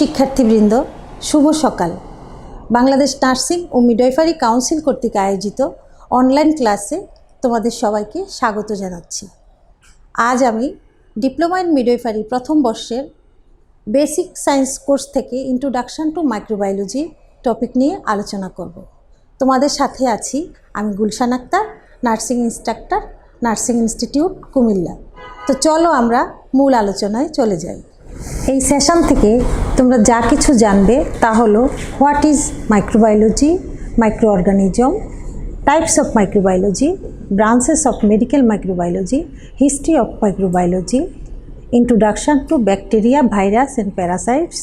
শিক্ষার্থীবৃন্দ, শুভ সকাল। বাংলাদেশ নার্সিং ও মিডওয়াইফারি কাউন্সিল কর্তৃক আয়োজিত অনলাইন ক্লাসে তোমাদের সবাইকে স্বাগত জানাচ্ছি। আজ আমি ডিপ্লোমা ইন মিডওয়াইফারি প্রথম বর্ষের বেসিক সায়েন্স কোর্স থেকে ইন্ট্রোডাকশন টু মাইক্রোবায়োলজি টপিক নিয়ে আলোচনা করব। তোমাদের সাথে আছি আমি Gulshan Akhter, nursing instructor, nursing institute Comilla. তো চলো আমরা মূল আলোচনায় চলে যাই। এই সেশন থেকে তোমরা যা কিছু জানবে তা হলো what is microbiology micro organism types of microbiology branches of medical microbiology history of microbiology introduction to bacteria virus and parasites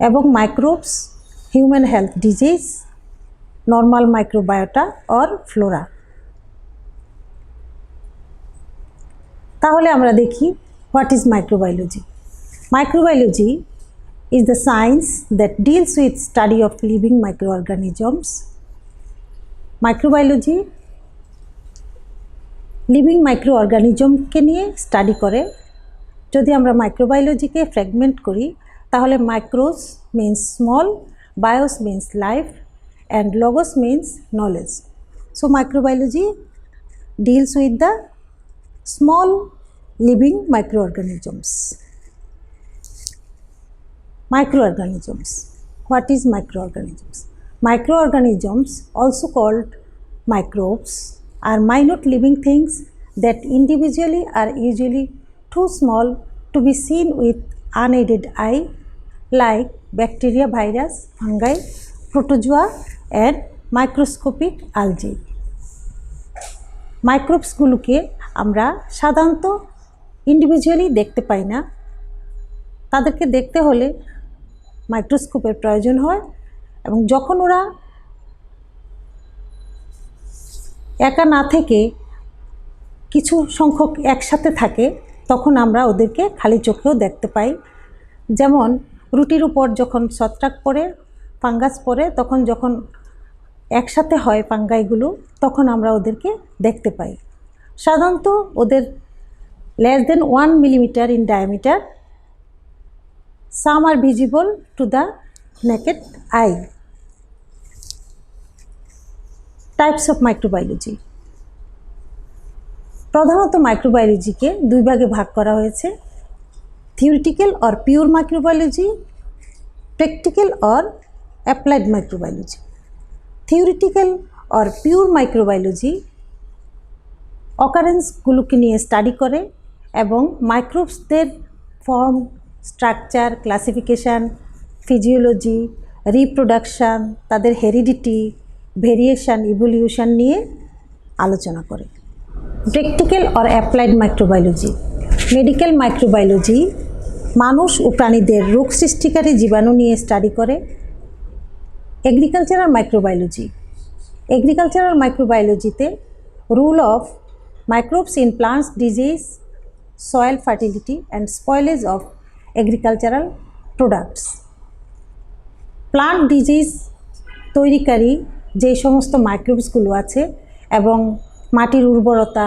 এবং microbes human health disease normal microbiota or flora তাহলে আমরা দেখি what is microbiology microbiology is the science that deals with study of living microorganisms. Microbiology living micro অর্গানিজমকে নিয়ে study করে। যদি আমরা মাইক্রোবায়োলজিকে fragment করি, তাহলে micros means small bios means life and logos means knowledge so microbiology deals with the small living microorganisms. Microorganisms. What is microorganisms? Microorganisms, also called microbes, are minute living things that individually are usually too small to be seen with unaided eye, like bacteria, virus, fungi, protozoa, and microscopic algae. মাইক্রোবসগুলোকে আমরা সাধারণত individually দেখতে পাই না তাদেরকে দেখতে হলে মাইক্রোস্কোপের প্রয়োজন হয় এবং যখন ওরা একা না থেকে কিছু সংখ্যক একসাথে থাকে, তখন আমরা ওদেরকে খালি চোখেও দেখতে পাই। যেমন রুটির উপর যখন ছত্রাক পড়ে, ফাঙ্গাস পড়ে, তখন যখন একসাথে হয় পাঙ্গাইগুলো তখন আমরা ওদেরকে দেখতে পাই। সাধারণত ওদের less than one millimetre in diameter some are visible to the naked eye types of microbiology প্রধানত মাইক্রোবায়োলজিকে দুই ভাগে ভাগ করা হয়েছে। Theoretical or pure microbiology practical or applied microbiology theoretical or pure microbiology অকারেন্সগুলোকে নিয়ে স্টাডি করে এবং মাইক্রোবসদের form structure, classification, physiology, reproduction, তাদের হেরিডিটি, ভেরিয়েশান, ইভলিউশন নিয়ে আলোচনা করে। Practical or applied microbiology. Medical microbiology মানুষ ও প্রাণীদের রোগ সৃষ্টিকারী জীবাণু নিয়ে স্টাডি করে। Agricultural microbiology. Agricultural মাইক্রোবায়োলজিতে role of microbes in plants, disease, soil fertility, and spoilage of agricultural products plant disease তৈরিকারী যে সমস্ত মাইক্রোবসগুলো আছে এবং মাটির উর্বরতা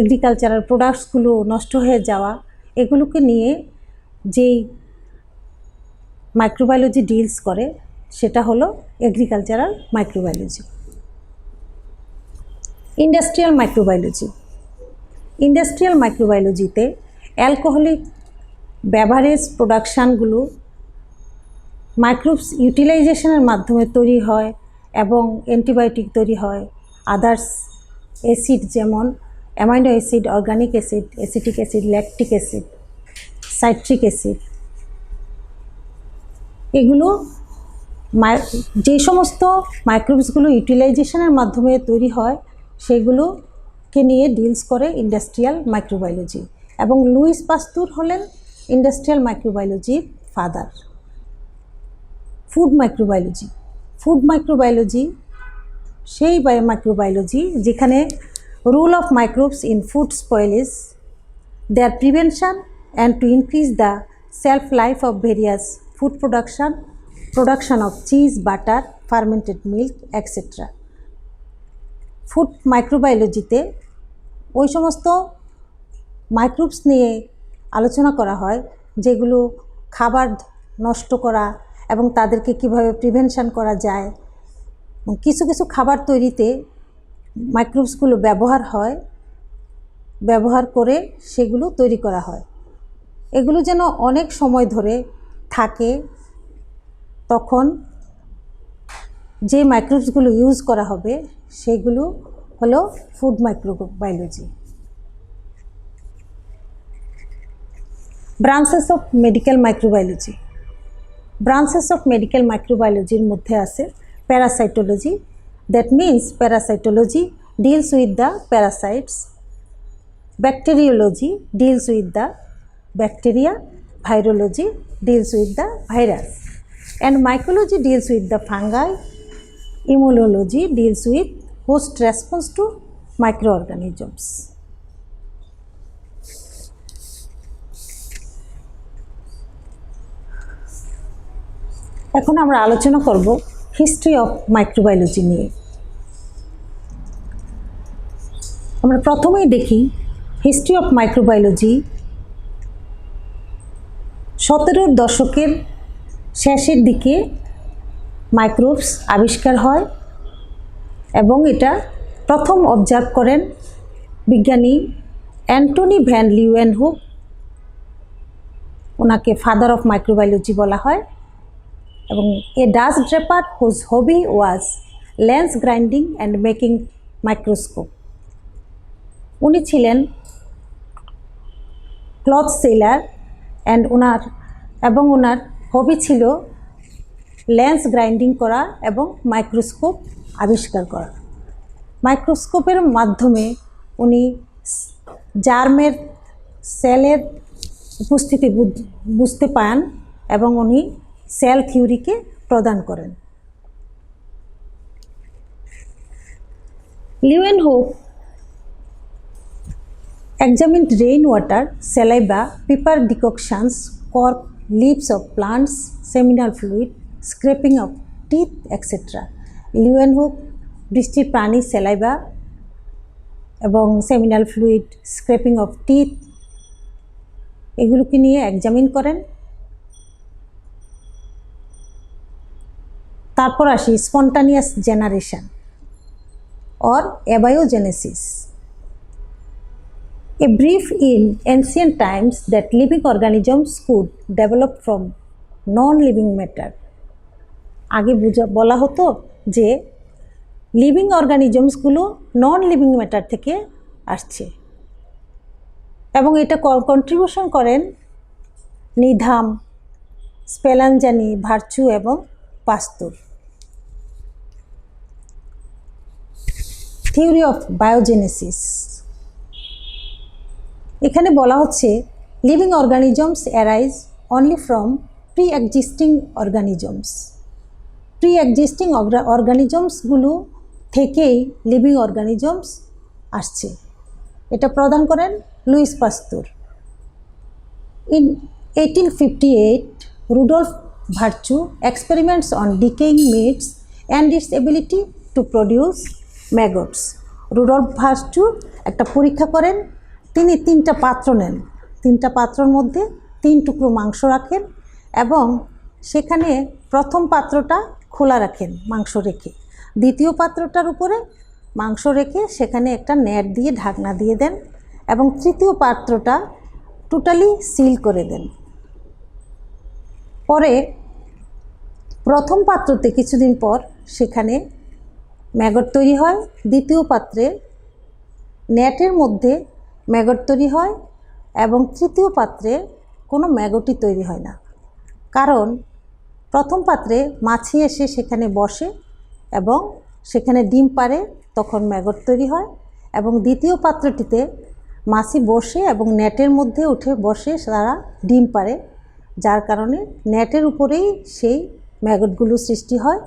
এগ্রিকালচারাল প্রোডাক্টসগুলো নষ্ট হয়ে যাওয়া, এগুলোকে নিয়ে যেই মাইক্রোবায়োলজি ডিলস করে, সেটা হলো agricultural microbiology industrial microbiology industrial মাইক্রোবায়োলজিতে alcoholic beverage প্রোডাকশানগুলো মাইক্রোবস ইউটিলাইজেশনের মাধ্যমে তৈরি হয় এবং অ্যান্টিবায়োটিক তৈরি হয়। আদার্স অ্যাসিড যেমন amino acid organic acid acetic acid lactic acid citric acid এগুলো যে সমস্ত মাইক্রোবসগুলো ইউটিলাইজেশনের মাধ্যমে তৈরি হয়, সেগুলোকে নিয়ে ডিলস করে ইন্ডাস্ট্রিয়াল মাইক্রোবায়োলজি এবং লুইস পাস্তুর হলেন industrial মাইক্রোবায়োলজির father food microbiology food microbiology সেই বায়ো মাইক্রোবায়োলজি যেখানে role of microbes in food spoilage their prevention and to increase the shelf life of various food production production of cheese butter fermented milk etc. Food মাইক্রোবায়োলজিতে ওই সমস্ত microbes নিয়ে আলোচনা করা হয় যেগুলো খাবার নষ্ট করা এবং তাদেরকে কীভাবে প্রিভেনশন করা যায়। কিছু কিছু খাবার তৈরিতে মাইক্রোবসগুলো ব্যবহার হয়, ব্যবহার করে সেগুলো তৈরি করা হয়। এগুলো যেন অনেক সময় ধরে থাকে, তখন যে মাইক্রোবসগুলো ইউজ করা হবে, সেগুলো হলো food microbiology branches of medical microbiology branches of medical মাইক্রোবায়োলজির মধ্যে আছে parasitology that means parasitology deals with the parasites bacteriology deals with the bacteria virology deals with the virus and mycology deals with the fungi immunology deals with host response to microorganisms এখন আমরা আলোচনা করব history of microbiology নিয়ে। আমরা প্রথমেই দেখি history of microbiology সতেরোর দশকের শেষের দিকে মাইক্রোবস আবিষ্কার হয় এবং এটা প্রথম অবজার্ভ করেন বিজ্ঞানী অ্যান্টনি ভ্যান লিউয়েনহুক ওনাকে ফাদার অফ মাইক্রোবায়োলজি বলা হয়। এবং a Dutch draper whose hobby was lens grinding and making microscope উনি ছিলেন ক্লথ সেলার অ্যান্ড ওনার এবং ওনার হবি ছিল লেন্স গ্রাইন্ডিং করা এবং মাইক্রোস্কোপ আবিষ্কার করা। মাইক্রোস্কোপের মাধ্যমে উনি জার্মের সেলের উপস্থিতি বুঝ- বুঝতে পান এবং উনি সেল থিওরিকে প্রদান করেন। Leeuwenhoek examined rain water saliva pepper decoctions cork leaves of plants seminal fluid scraping of teeth etcetera Leeuwenhoek বৃষ্টির প্রাণী সেলাইবা এবং seminal fluid scraping of teeth এগুলোকে নিয়ে এক্সামিন করেন। তারপর আসি spontaneous generation or abiogenesis A brief in ancient times that living organisms could develop from non-living matter. আগে বুঝা, বলা হতো যে লিভিং অর্গানিজমসগুলো নন লিভিং ম্যাটার থেকে আসছে। এবং এটা কন্ট্রিবিউশন করেন নিধাম, স্পেলাঞ্জানি, ভার্চু এবং পাস্তুর। Theory of biogenesis. এখানে বলা হচ্ছে, living organisms arise only from pre existing organisms. Pre existing অর্গানিজমসগুলো থেকেই লিভিং অর্গানিজমস আসছে। এটা প্রদান করেন Louis Pasteur. In eighteen fifty eight, Rudolf Virchow experiments on decaying meats and its ability to produce maggots. Rudolf Virchow একটা পরীক্ষা করেন, তিনি তিনটা পাত্র নেন। তিনটা পাত্রর মধ্যে তিন টুকরো মাংস রাখেন এবং সেখানে প্রথম পাত্রটা খোলা রাখেন মাংস রেখে। দ্বিতীয় পাত্রটার উপরে মাংস রেখে সেখানে একটা নেট দিয়ে ঢাকনা দিয়ে দেন এবং তৃতীয় পাত্রটা টোটালি সিল করে দেন। পরে প্রথম পাত্রতে কিছুদিন পর সেখানে ম্যাগট তৈরি হয়। দ্বিতীয় পাত্রে নেটের মধ্যে ম্যাগট তৈরি হয় এবং তৃতীয় পাত্রে কোনো ম্যাগটই তৈরি হয় না। কারণ প্রথম পাত্রে মাছি এসে সেখানে বসে এবং সেখানে ডিম পারে তখন ম্যাগট তৈরি হয় এবং দ্বিতীয় পাত্রটিতে মাছি বসে এবং নেটের মধ্যে উঠে বসে তারা ডিম পারে যার কারণে নেটের উপরেই সেই ম্যাগটগুলো সৃষ্টি হয়।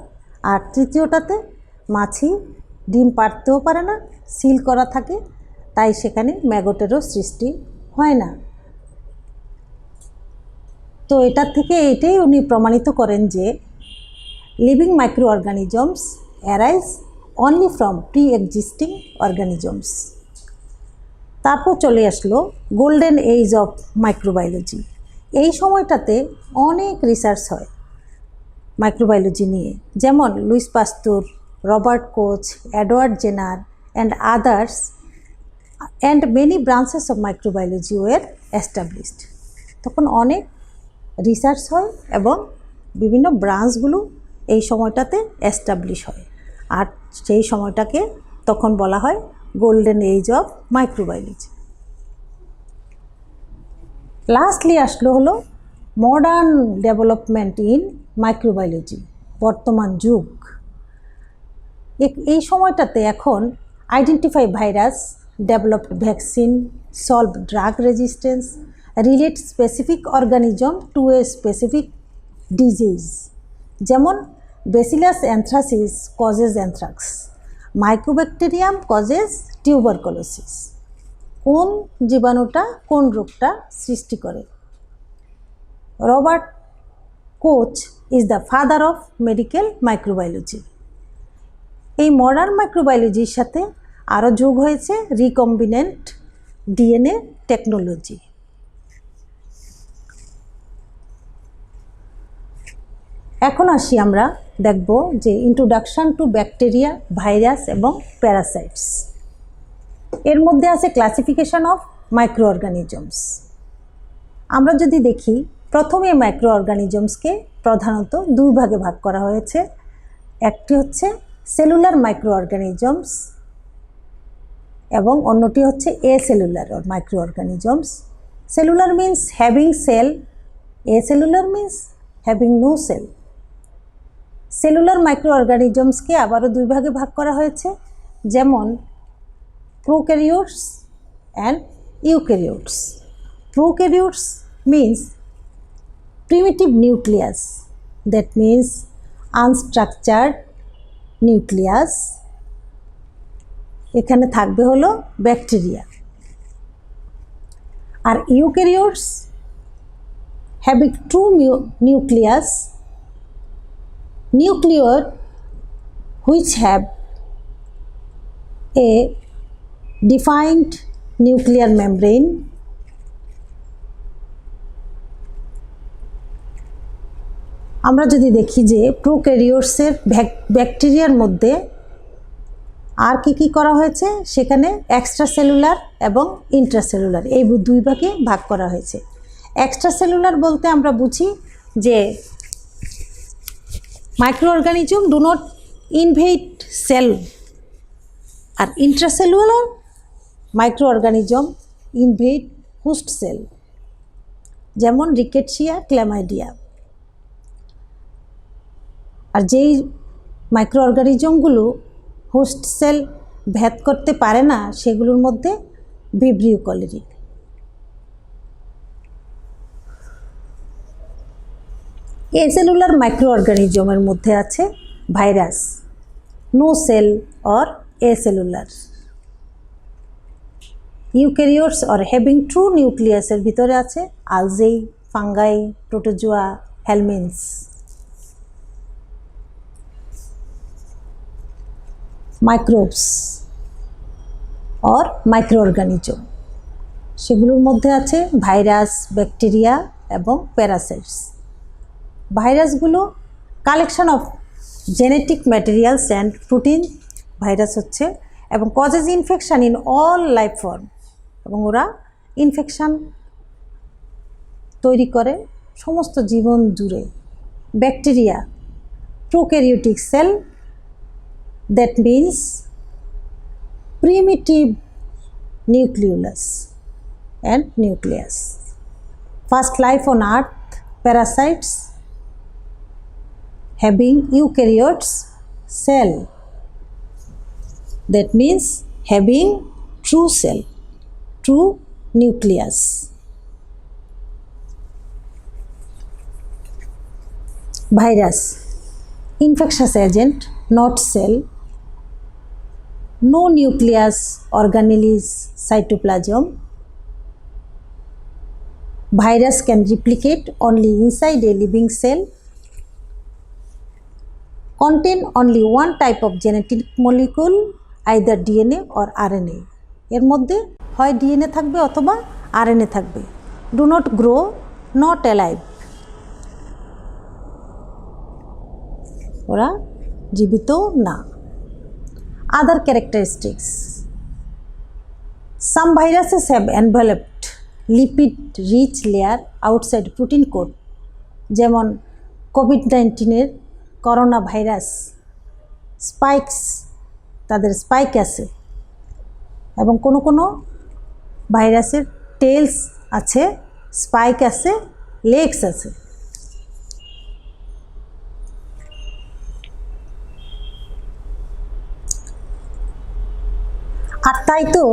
আর তৃতীয়টাতে মাছি, ডিম পারতেও পারে না, সিল করা থাকে, তাই সেখানে ম্যাগটেরও সৃষ্টি হয় না। তো এটার থেকে এটাই উনি প্রমাণিত করেন যে living micro organisms arise only from pre existing organisms তারপর চলে আসলো গোল্ডেন এজ অফ মাইক্রোবায়োলজি এই সময়টাতে অনেক রিসার্চ হয় মাইক্রোবায়োলজি নিয়ে। যেমন Louis Pasteur Robert Koch, Edward Jenner and others and many branches of microbiology were established তখন অনেক রিসার্চ হয় এবং বিভিন্ন ব্রাঞ্চগুলো এই সময়টাতে এস্টাবলিশ হয়। আর সেই সময়টাকে তখন বলা হয় golden age of microbiology lastly আসলো হলো মডার্ন ডেভেলপমেন্ট ইন মাইক্রোবায়োলজি বর্তমান যুগ। এই সময়টাতে এখন identify virus developed vaccine solve drug resistance relate specific organism to a specific disease যেমন bacillus anthracis causes anthrax mycobacterium causes tuberculosis কোন জীবাণুটা, কোন রোগটা সৃষ্টি করে? Robert Koch is the father of medical microbiology. এই মডার্ন মাইক্রোবায়োলজির সাথে আরও যোগ হয়েছে রিকম্বিনেন্ট ডিএনএ টেকনোলজি এখন আসি আমরা দেখব যে ইন্ট্রোডাকশন টু ব্যাকটেরিয়া ভাইরাস এবং প্যারাসাইটস এর মধ্যে আছে ক্লাসিফিকেশন অফ মাইক্রো অর্গানিজমস আমরা যদি দেখি, প্রথমে মাইক্রো অর্গানিজমসকে প্রধানত দুই ভাগে ভাগ করা হয়েছে। একটি হচ্ছে সেলুলার মাইক্রো অর্গানিজমস এবং অন্যটি হচ্ছে acellular micro organisms cellular means having cell acellular means having no cell cellular micro অর্গানিজমসকে আবারও দুই ভাগে ভাগ করা হয়েছে যেমন prokaryotes and eukaryotes. Prokaryotes means primitive nucleus, that means unstructured nucleus. এখানে থাকবে হলো bacteria R eukaryotes having true nucleus nuclear which have a defined nuclear membrane আমরা যদি দেখি যে প্রোক্যারিওটসের ব্যাকটেরিয়ার মধ্যে আর কি কি করা হয়েছে? সেখানে এক্সট্রা সেলুলার এবং ইন্ট্রাসেলুলার এই দুই ভাগে ভাগ করা হয়েছে। এক্সট্রা সেলুলার বলতে আমরা বুঝি যে micro organism do not invade cell R intracellular micro organism invade host cell যেমন রিকেটসিয়া ক্ল্যামাইডিয়া আর যেই মাইক্রো অর্গানিজমগুলো হোস্ট সেল ভেদ করতে পারে না, সেগুলোর মধ্যে ভিব্রিও কলেরি এসেলুলার মাইক্রো অর্গানিজমের মধ্যে আছে virus no cell or acellular eukaryotes or having true নিউক্লিয়াসের ভিতরে আছে algae fungi protozoa helminths microbes or micro organism সেগুলোর মধ্যে আছে ভাইরাস, ব্যাকটেরিয়া এবং parasites. ভাইরাসগুলো collection of genetic materials and protein, virus হচ্ছে, এবং causes infection in all life form এবং ওরা ইনফেকশান তৈরি করে সমস্ত জীবন জুড়ে। Bacteria prokaryotic cell that means primitive nucleus and nucleus. First life on earth, parasites having eukaryotes cell. That means having true cell, true nucleus. Virus, infectious agent, not cell, no nucleus organelle is cytoplasm virus can replicate only inside a living cell contain only one type of genetic molecule either DNA or RNA এর মধ্যে হয় DNA থাকবে অথবা RNA থাকবে do not grow not alive ওরা জীবিত না other characteristics some viruses have enveloped lipid rich layer outside protein coat যেমন কোভিড নাইন্টিনের করোনা ভাইরাস স্পাইকস তাদের স্পাইক আছে। এবং কোনো কোনো ভাইরাসের টেলস আছে স্পাইক আছে লেগস আছে আর তাই তো?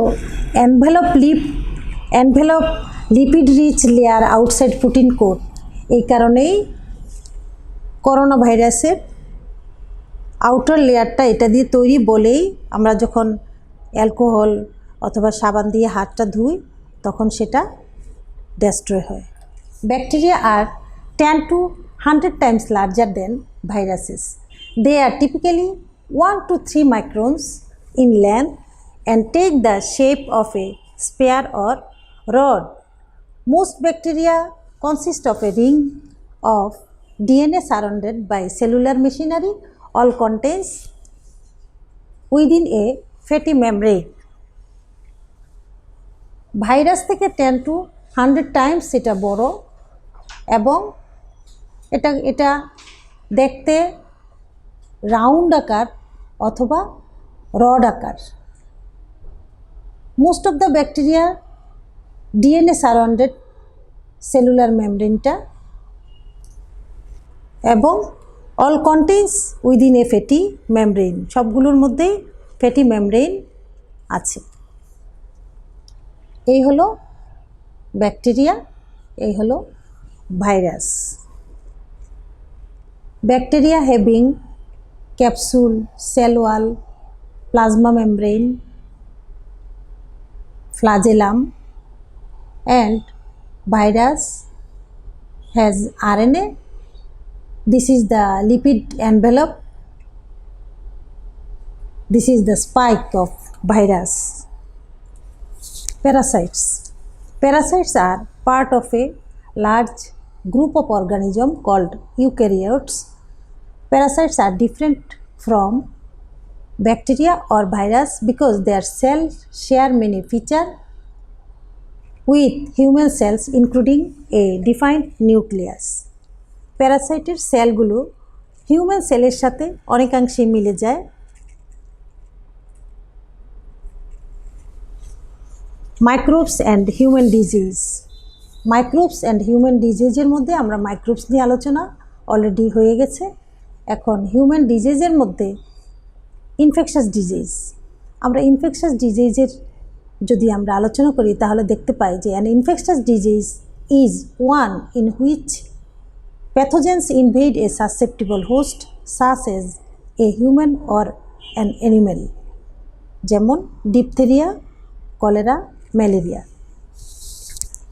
Envelope lip envelope lipid rich layer outside protein coat এই কারণেই করোনা ভাইরাসের আউটার লেয়ারটা এটা দিয়ে তৈরি বলেই আমরা যখন অ্যালকোহল অথবা সাবান দিয়ে হাতটা ধুই, তখন সেটা ডেস্ট্রয় হয়। Bacteria R ten to hundred times larger than viruses they are typically one to three microns in length and take the shape of a spear or rod. Most bacteria consist of a ring of DNA surrounded by cellular machinery, all contains within a fatty membrane. Virus থেকে ten to hundred times এটা বড় এবং এটা এটা দেখতে round আকার অথবা rod আকার most of the bacteria DNA surrounded cellular membrane-টা এবং all contents within a fatty membrane সবগুলোর মধ্যেই ফ্যাটি মেমব্রেন আছে। এই হলো ব্যাকটেরিয়া এই হলো virus bacteria having capsule cell wall plasma membrane flagellum and virus has RNA. This is the lipid envelope. This is the spike of virus. Parasites. Parasites are part of a large group of organism called eukaryotes. Parasites are different from bacteria or virus because their cells share many feature with human cells, including a defined nucleus. প্যারাসাইটের সেলগুলো human সেলের সাথে অনেকাংশে মিলে যায়। Microbes and human disease microbes and human ডিজিজের মধ্যে আমরা microbes নিয়ে আলোচনা অলরেডি হয়ে গেছে। এখন হিউম্যান ডিজিজের মধ্যে ইনফেকশাস ডিজিজ আমরা ইনফেকশাস ডিজিজের যদি আমরা আলোচনা করি, তাহলে দেখতে পাই যে an infectious disease is one in which pathogens invade a susceptible host such as a human or an animal যেমন diphtheria cholera malaria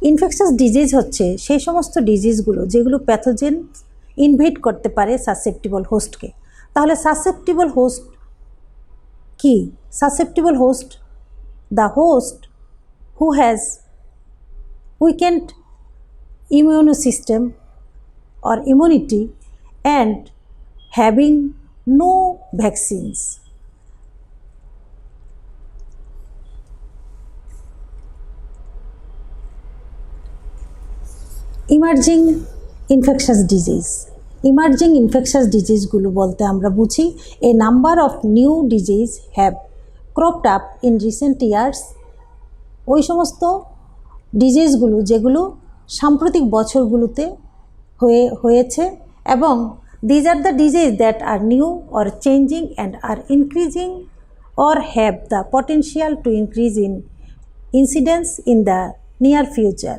infectious disease হচ্ছে সেই সমস্ত ডিজিজগুলো যেগুলো প্যাথোজেন ইনভেড করতে পারে সাসেপ্টিবল হোস্টকে তাহলে susceptible host Key susceptible host the host who has weakened immune system or immunity and having no vaccines. Emerging infectious disease. Emerging infectious ডিজিজগুলো বলতে আমরা বুঝি। A number of new disease have cropped up in recent years. ওই সমস্ত ডিজিজগুলো যেগুলো সাম্প্রতিক বছরগুলোতে হয়ে, হয়েছে এবং these are the disease that are new or changing and are increasing or have the potential to increase in incidence in the near future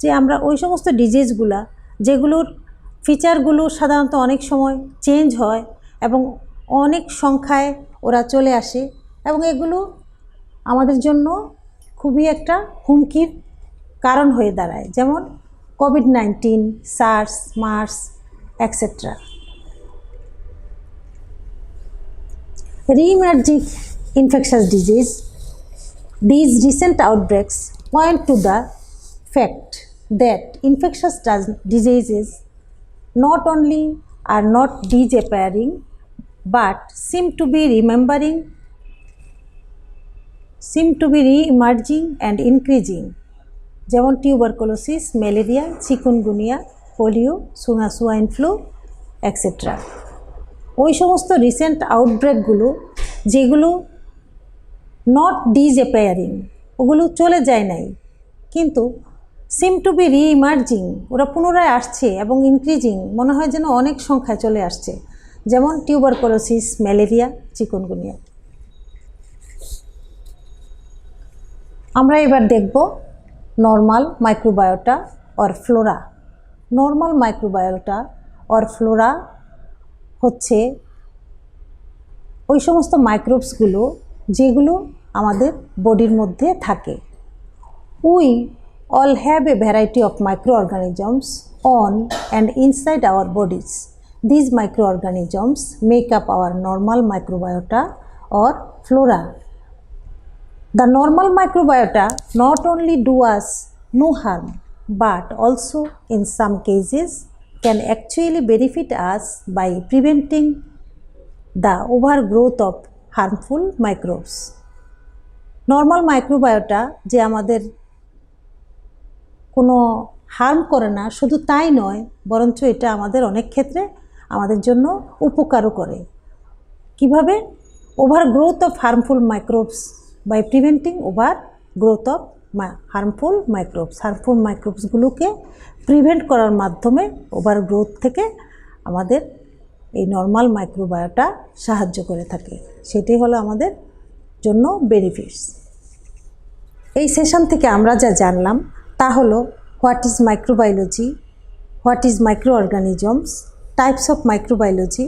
যে আমরা ওই সমস্ত ডিজিজগুলা যেগুলোর ফিচারগুলো সাধারণত অনেক সময় চেঞ্জ হয় এবং অনেক সংখ্যায় ওরা চলে আসে এবং এগুলো আমাদের জন্য খুবই একটা হুমকির কারণ হয়ে দাঁড়ায়। যেমন COVID nineteen SARS MERS etcetera reemerging infectious disease these recent outbreaks point to the fact that infectious diseases not only are not disappearing but seem to be remembering, seem to be re-emerging and increasing. যেমন tuberculosis malaria, chikungunya, polio সুনা swine flu etcetera ওই সমস্ত recent আউটব্রেকগুলো যেগুলো not ডিজঅ্যাপেয়ারিং ওগুলো চলে যায় নাই, কিন্তু সিম টু বি রিইমার্জিং ওরা পুনরায় আসছে এবং ইনক্রিজিং মনে হয় যেন অনেক সংখ্যায় চলে আসছে। যেমন টিউবারকুলোসিস ম্যালেরিয়া চিকনগুনিয়া আমরা এবার দেখব normal microbiota or flora normal microbiota or flora হচ্ছে ওই সমস্ত মাইক্রোবসগুলো যেগুলো আমাদের বডির মধ্যে থাকে। We All have a variety of microorganisms on and inside our bodies these microorganisms make up our normal microbiota or flora The normal microbiota not only do us no harm but also in some cases can actually benefit us by preventing the overgrowth of harmful microbes. Normal microbiota যে আমাদের কোনো harm করে না, শুধু তাই নয়, বরঞ্চ এটা আমাদের অনেক ক্ষেত্রে আমাদের জন্য উপকারও করে। কীভাবে? Overgrowth of harmful microbes by preventing overgrowth of harmful microbes harmful মাইক্রোবসগুলোকে prevent করার মাধ্যমে ওভার গ্রোথ থেকে আমাদের এই নর্মাল মাইক্রোবায়োটা সাহায্য করে থাকে। সেটাই হলো আমাদের জন্য বেনিফিটস এই সেশন থেকে আমরা যা জানলাম তা হলো, what is microbiology, what is micro organisms types of microbiology,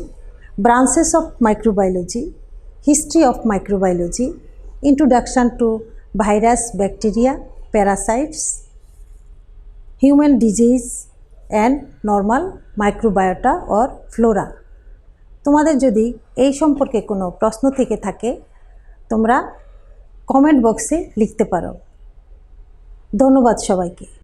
branches of microbiology, history of microbiology introduction to virus, bacteria parasites human disease and normal microbiota or flora. তোমাদের যদি এই সম্পর্কে কোনো প্রশ্ন থেকে থাকে, তোমরা কমেন্ট বক্সে লিখতে পারো। ধন্যবাদ সবাইকে।